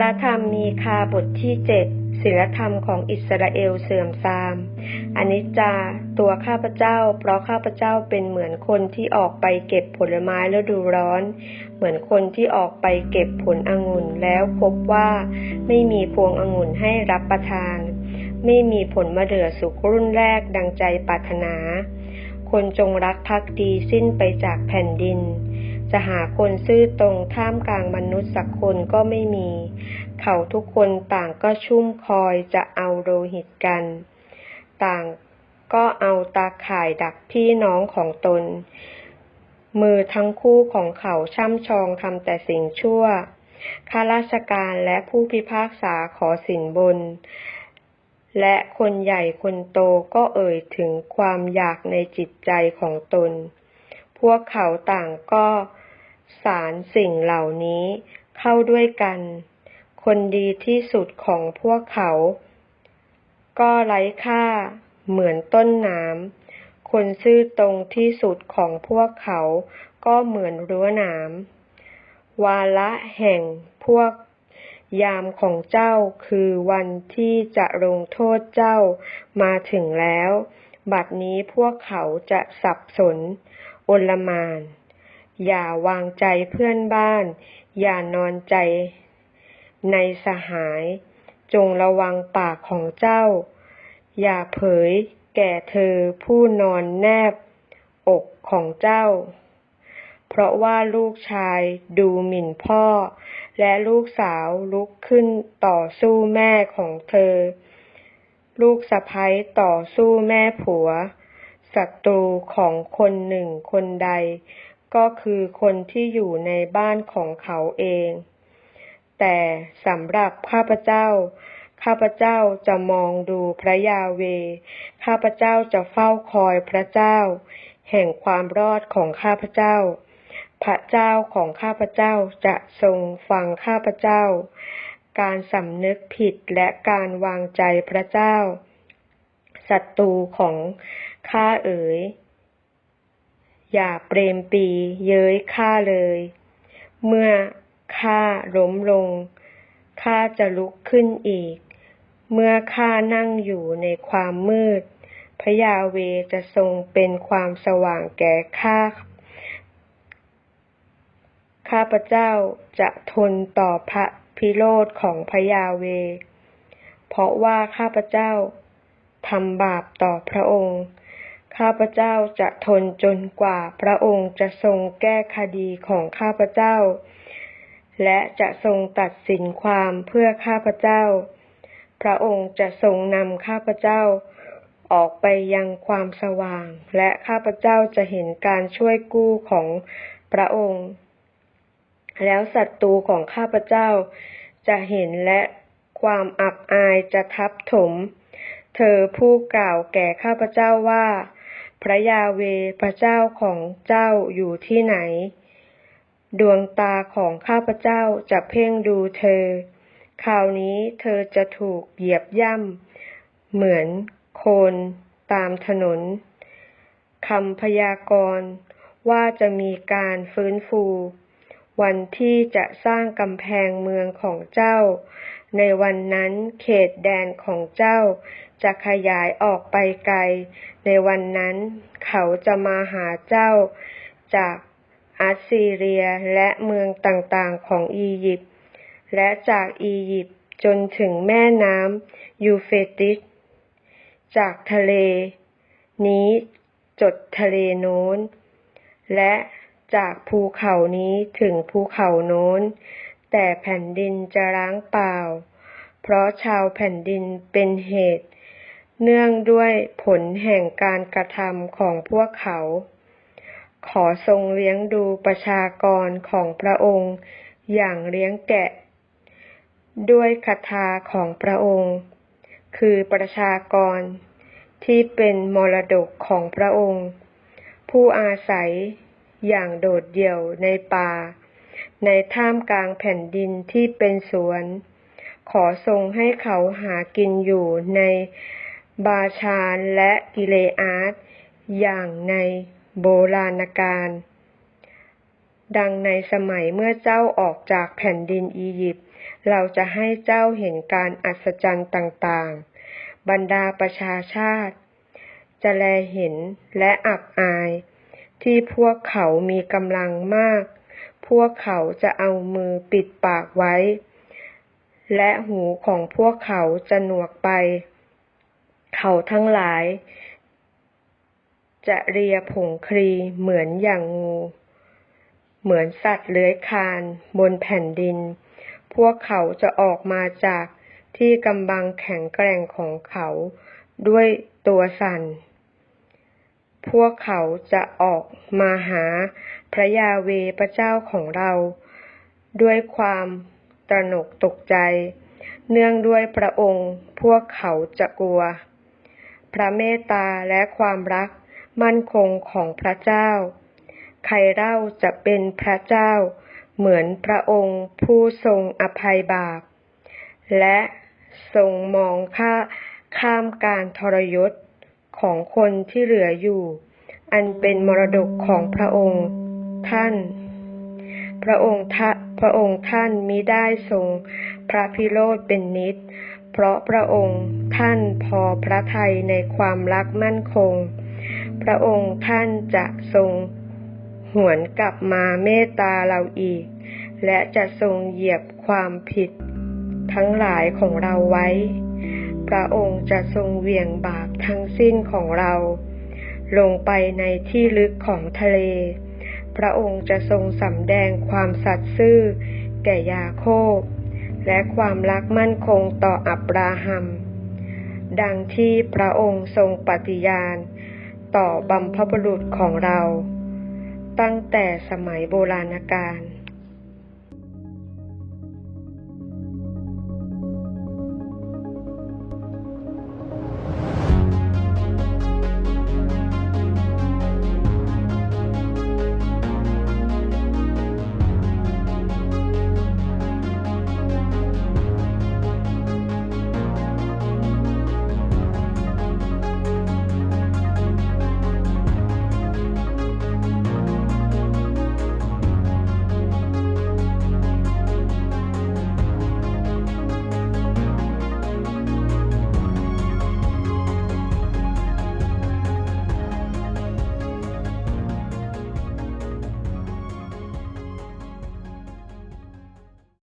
ละธรรมมีคาบทที่เจ็ดศีลธรรมของอิสราเอลเสื่อมทรามอนิจจาตัวข้าพเจ้า เพราะข้าพเจ้าเป็นเหมือนคนที่ออกไปเก็บผลไม้ฤดูร้อน เหมือนคนที่ออกไปเก็บผลองุ่นแล้วพบว่าไม่มีพวงองุ่นให้รับประทาน ไม่มีผลมะเดื่อสุกรุ่นแรกดังใจปรารถนา คนจงรักภักดีสิ้นไปจากแผ่นดิน จะหาคนซื่อตรงท่ามกลางมนุษย์สักคนก็ไม่มี เขาทุกคนต่างก็ชุ่มคอยจะเอาโลหิตกัน ต่างก็เอาตาข่ายดักพี่น้องของตน มือทั้งคู่ของเขาช่ำชองทำแต่สิ่งชั่ว ข้าราชการและผู้พิพากษาขอสินบน และคนใหญ่คนโตก็เอ่ยถึงความอยากในจิตใจของตน พวกเขาต่างก็ สารสิ่งเหล่านี้เข้าด้วยกัน คนดีที่สุดของพวกเขา ก็ไร้ค่าเหมือนต้นน้ำคนซื่อตรงที่สุดของพวกเขาก็เหมือนรั้วน้ำวาระแห่งพวกยามของเจ้าคือวันที่จะลงโทษเจ้ามาถึงแล้ว บัดนี้พวกเขาจะสับสน โอลมาน อย่าวางใจเพื่อนบ้าน อย่านอนใจในสหาย จงระวังปากของเจ้า อย่าเผยแก่เธอผู้นอนแนบอกของเจ้า เพราะว่าลูกชายดูหมิ่นพ่อ และลูกสาวลุกขึ้นต่อสู้แม่ของเธอ ลูกสะใภ้ต่อสู้แม่ผัวศัตรูของคนหนึ่งคนใด ก็คือคนที่อยู่ในบ้านของเขาเอง แต่สำหรับข้าพเจ้า ข้าพเจ้าจะมองดูพระยาเว ข้าพเจ้าจะเฝ้าคอยพระเจ้า แห่งความรอดของข้าพเจ้า พระเจ้าของข้าพเจ้าจะทรงฟังข้าพเจ้า การสำนึกผิดและการวางใจพระเจ้าศัตรูของข้าเอ๋ย อย่าเปรมปีเย้ยข้าเลย เมื่อข้าล้มลงข้าจะลุกขึ้นอีก เมื่อข้านั่งอยู่ในความมืด พระยาเวจะทรงเป็นความสว่างแก่ข้าข้าพระเจ้าจะทนต่อพระพิโรธของพระยาเว เพราะว่าข้าพระเจ้าทำบาปต่อพระองค์ ข้าพเจ้าจะทนจนกว่าพระองค์จะทรงแก้คดีของข้าพเจ้า และจะทรงตัดสินความเพื่อข้าพเจ้า พระองค์จะทรงนำข้าพเจ้า ออกไปยังความสว่าง และข้าพเจ้าจะเห็นการช่วยกู้ของพระองค์ แล้วศัตรูของข้าพเจ้าจะเห็นและความอับอายจะทับถม เธอผู้กล่าวแก่ข้าพเจ้าว่า พระยาเวพระเจ้าของเจ้าอยู่ที่ไหน ดวงตาของข้าพเจ้าจะเพ่งดูเธอ คราวนี้เธอจะถูกเหยียบย่ำเหมือนโคนตามถนนคำพยากรณ์ว่าจะมีการฟื้นฟู วันที่จะสร้างกำแพงเมืองของเจ้า ในวันนั้นเขตแดนของเจ้า จะขยายออกไปไกล ในวันนั้นเขาจะมาหาเจ้าจากอัสซีเรียและเมืองต่างๆของอียิปต์และจากอียิปต์จนถึงแม่น้ำยูเฟติสจากทะเล นี้จดทะเลโน้น และจากภูเขานี้ถึงภูเขาโน้น แต่แผ่นดินจะร้างเปล่า เพราะชาวแผ่นดินเป็นเหตุ เนื่องด้วยผลแห่งการกระทำของพวกเขา ขอทรงเลี้ยงดูประชากรของพระองค์อย่างเลี้ยงแกะ ด้วยคาถาของพระองค์ คือประชากรที่เป็นมรดกของพระองค์ ผู้อาศัยอย่างโดดเดี่ยวในป่า ในท่ามกลางแผ่นดินที่เป็นสวน ขอทรงให้เขาหากินอยู่ใน บาชานและกิเลอาดอย่างในโบราณกาลดังในสมัยเมื่อเจ้าออกจากแผ่นดินอียิปต์เราจะให้เจ้าเห็นการอัศจรรย์ต่างๆ บรรดาประชาชาติ จะแลเห็นและอับอาย ที่พวกเขามีกำลังมาก พวกเขาจะเอามือปิดปากไว้ และหูของพวกเขาจะหนวกไป เขาทั้งหลาย จะเรียผงครีเหมือนอย่างงู เหมือนสัตว์เลื้อยคลานบนแผ่นดิน พวกเขาจะออกมาจากที่กำบังแข็งแกร่งของเขาด้วยตัวสั่น พวกเขาจะออกมาหาพระยาเวพระเจ้าของเรา ด้วยความตระหนกตกใจ เนื่องด้วยพระองค์พวกเขาจะกลัว พระเมตตาและความรักมั่นคงของพระเจ้า ใครเล่าจะเป็นพระเจ้า เหมือนพระองค์ผู้ทรงอภัยบาป และทรงมองข้าข้ามการทรยศของคนที่เหลืออยู่ อันเป็นมรดกของพระองค์ท่าน พระองค์ทะพระองค์ท่านมิได้ทรง พระพิโรธเป็นนิดเพราะพระองค์ท่านพอพระทัยในความรักมั่นคง พระองค์ท่านจะทรงหวนกลับมาเมตตาเราอีก และจะทรงเหยียบความผิด ทั้งหลายของเราไว้ พระองค์จะทรงเวียงบาปทั้งสิ้นของเรา ลงไปในที่ลึกของทะเล พระองค์จะทรงสำแดงความสัตย์ซื่อแก่ยาโคบ และความรักมั่นคงต่ออับราฮัม ดังที่พระองค์ทรงปฏิญาณ ต่อบัมพบุรุษของเรา ตั้งแต่สมัยโบราณกาล